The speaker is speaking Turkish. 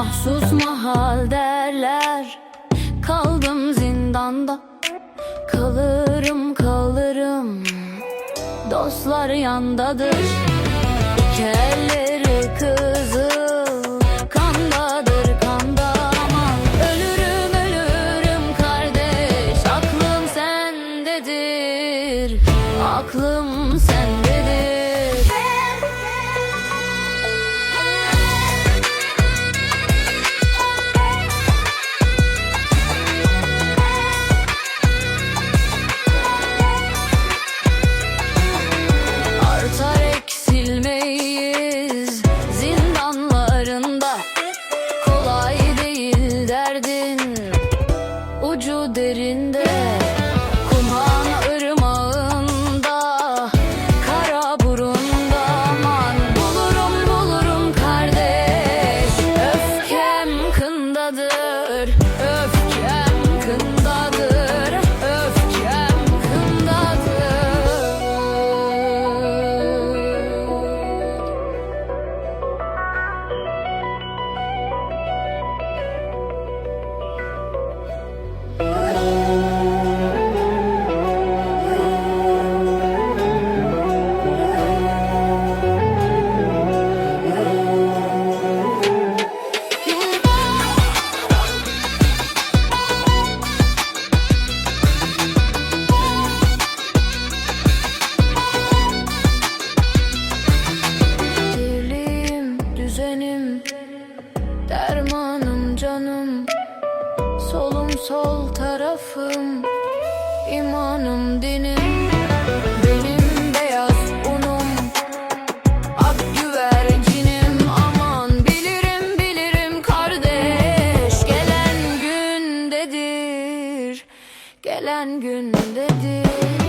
mahsus mahal derler. Kaldım zindanda Kalırım kalırım. Dostlar yandadır İki elleri kızıl. Kandadır kanda aman Ölürüm ölürüm kardeş Aklım sendedir. Aklım sendedir bothered. Canım Solum sol tarafım, imanım dinim Benim beyaz unum, ak güvercinim Aman bilirim bilirim kardeş. Gelen gündedir, gelen gündedir